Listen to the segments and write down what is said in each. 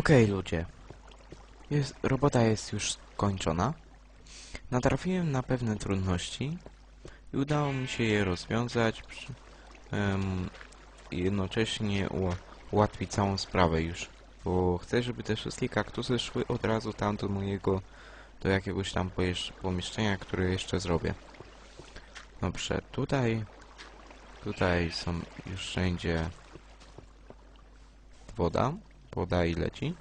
Okej, ludzie. Jest, robota jest już skończona. Natrafiłem na pewne trudności i udało mi się je rozwiązać. Przy, i jednocześnie ułatwić całą sprawę już. Bo chcę, żeby te wszystkie kaktusy szły od razu tam do mojego, do jakiegoś tam pomieszczenia, które jeszcze zrobię. Dobrze, tutaj, tutaj są już wszędzie woda, woda i leci.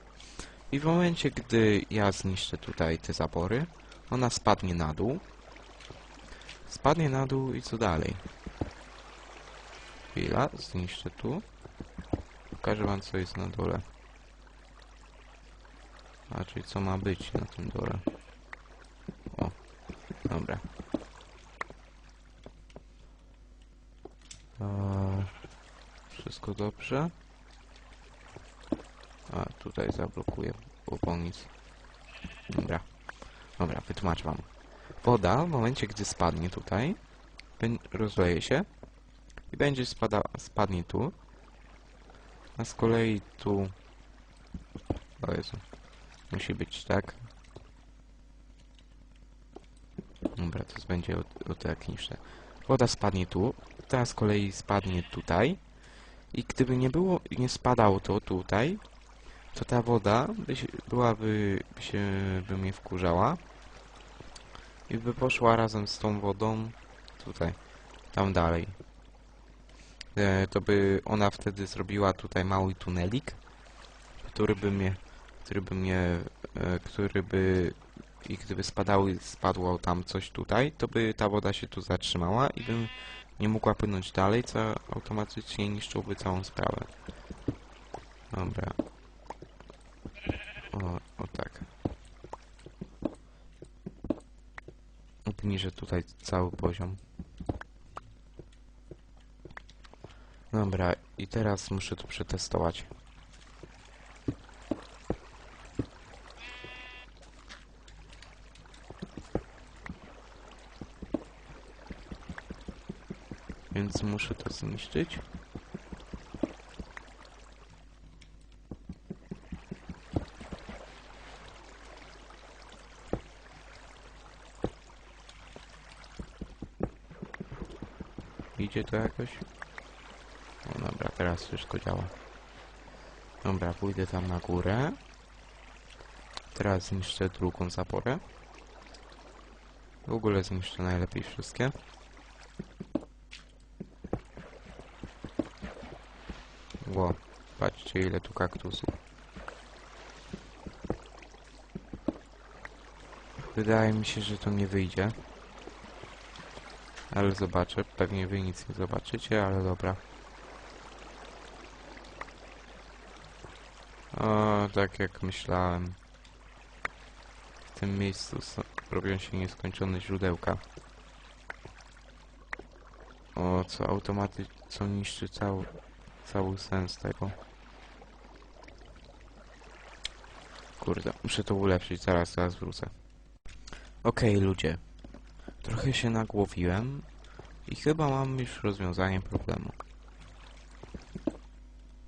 I w momencie, gdy ja zniszczę tutaj te zapory, ona spadnie na dół. Spadnie na dół i co dalej? Chwila, zniszczę tu. Pokażę wam, co jest na dole. Czyli co ma być na tym dole. O, dobra. Wszystko dobrze? A, tutaj zablokuję, bo nic. Dobra. Dobra, wytłumaczę wam. Woda w momencie, gdy spadnie tutaj, rozleje się i będzie spada, spadnie tu. A z kolei tu... O Jezu. Musi być tak. Dobra, to będzie o, o tak niższe. Woda spadnie tu, ta z kolei spadnie tutaj. I gdyby nie było, nie spadało to tutaj, to ta woda by się, byłaby, by się, by mnie wkurzała i by poszła razem z tą wodą tutaj, tam dalej. E, to by ona wtedy zrobiła tutaj mały tunelik, który by mnie, który by mnie, e, który by i gdyby spadały, spadło tam coś tutaj, to by ta woda się tu zatrzymała i bym nie mogła płynąć dalej, co automatycznie niszczyłoby całą sprawę. Dobra. O, o tak. Obniżę tutaj cały poziom. Dobra, i teraz muszę to przetestować. Więc muszę to zniszczyć. Idzie to jakoś? No dobra, teraz wszystko działa. Dobra, pójdę tam na górę. Teraz zniszczę drugą zaporę. W ogóle zniszczę najlepiej wszystkie. Ło, patrzcie ile tu kaktusów. Wydaje mi się, że to nie wyjdzie. Ale zobaczę. Pewnie wy nic nie zobaczycie, ale dobra. O, tak jak myślałem. W tym miejscu robią się nieskończone źródełka. O, co automaty, co niszczy cały, cały sens tego. Kurde, muszę to ulepszyć, zaraz, zaraz wrócę. Okej, ludzie. Trochę się nagłowiłem i chyba mam już rozwiązanie problemu.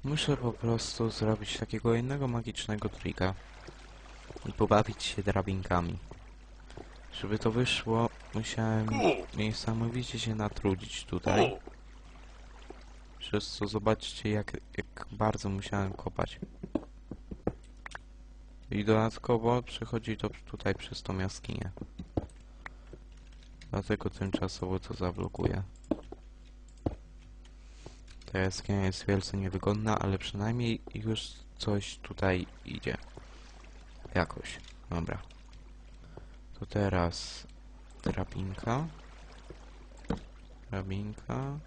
Muszę po prostu zrobić takiego jednego magicznego trika i pobawić się drabinkami. Żeby to wyszło, musiałem niesamowicie się natrudzić tutaj. Przez co zobaczcie, jak, jak bardzo musiałem kopać. I dodatkowo przechodzi to tutaj przez tą jaskinię. Dlatego tymczasowo to zablokuję. Ta jaskinia jest wielce niewygodna, ale przynajmniej już coś tutaj idzie. Jakoś. Dobra. To teraz drabinka. Drabinka.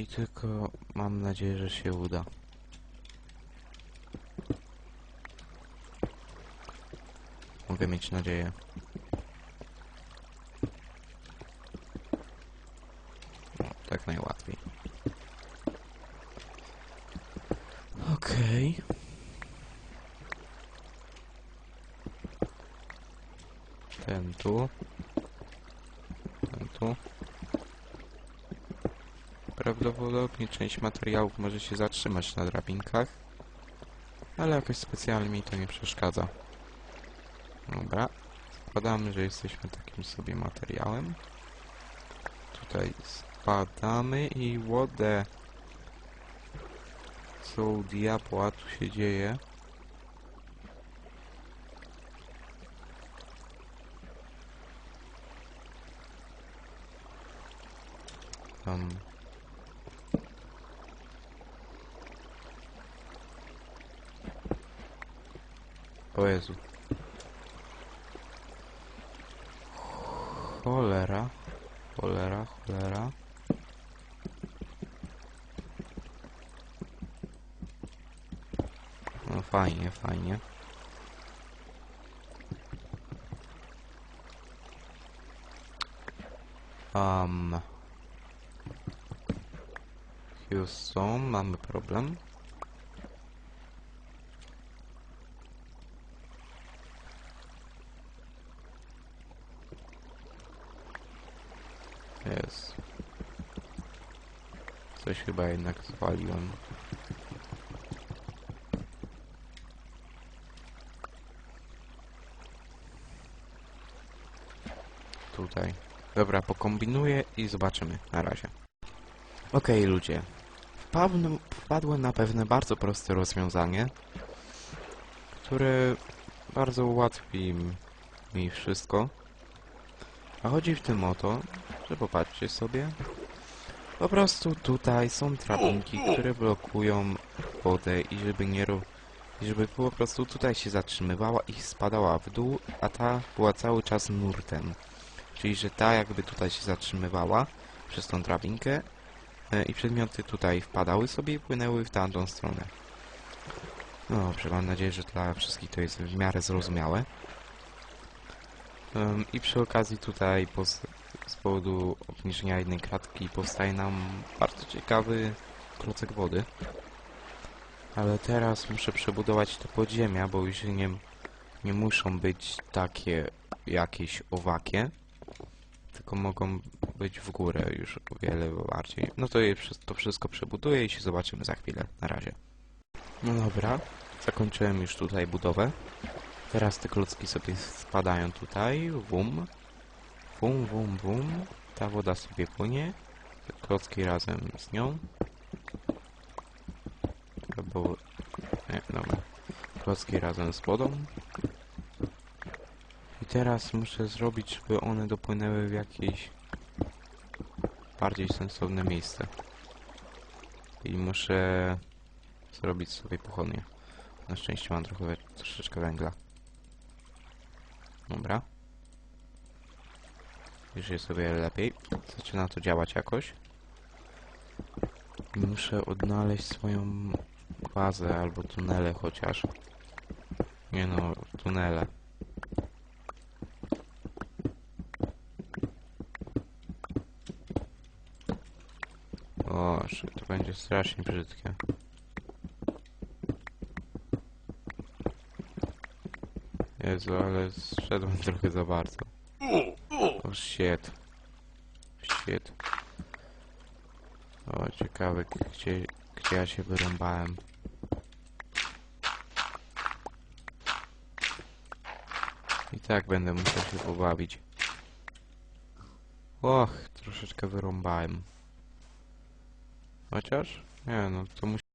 I tylko mam nadzieję, że się uda. Mogę mieć nadzieję. O, tak najłatwiej. Okej. Ten tu. tu. Prawdopodobnie część materiałów może się zatrzymać na drabinkach, ale jakoś specjalnie mi to nie przeszkadza. Dobra, zakładamy, że jesteśmy takim sobie materiałem. Tutaj spadamy i łodę. Co u diabła tu się dzieje? Tam. O Jezu. Cholera. Cholera, cholera. No fajnie, fajnie. Um. Houston, mamy problem. Jest. Coś chyba jednak zwaliłem. Tutaj. Dobra, pokombinuję i zobaczymy. Na razie. Okej, ludzie. Wpadłem, wpadłem na pewne bardzo proste rozwiązanie, które bardzo ułatwi mi wszystko. A chodzi w tym o to, że popatrzcie sobie. Po prostu tutaj są drabinki, które blokują wodę i żeby nie i żeby po prostu tutaj się zatrzymywała i spadała w dół, a ta była cały czas nurtem. Czyli, że ta jakby tutaj się zatrzymywała przez tą drabinkę e, i przedmioty tutaj wpadały sobie i płynęły w tamtą stronę. No dobrze, mam nadzieję, że dla wszystkich to jest w miarę zrozumiałe. Em, I przy okazji tutaj z powodu obniżenia jednej kratki powstaje nam bardzo ciekawy klocek wody. Ale teraz muszę przebudować te podziemia, bo już nie, nie muszą być takie jakieś owakie, tylko mogą być w górę już o wiele bardziej. No to je, to wszystko przebuduję i się zobaczymy za chwilę. Na razie. No dobra, zakończyłem już tutaj budowę. Teraz te klocki sobie spadają tutaj, wum, wum, wum, wum. Ta woda sobie płynie, klocki razem z nią. Albo, nie, dobra. Klocki razem z wodą. I teraz muszę zrobić, żeby one dopłynęły w jakieś bardziej sensowne miejsce. I muszę zrobić sobie pochodnie. Na szczęście mam trochę, troszeczkę węgla. Dobra. Już jest sobie lepiej. Zaczyna to działać jakoś. Muszę odnaleźć swoją bazę albo tunele chociaż. Nie no, tunele. O, to będzie strasznie brzydkie. Jezu, ale zszedłem trochę za bardzo. Shit. Shit. O, ciekawe, gdzie, gdzie ja się wyrąbałem. I tak będę musiał się pobawić. Och, troszeczkę wyrąbałem. Chociaż? Nie no, to musi...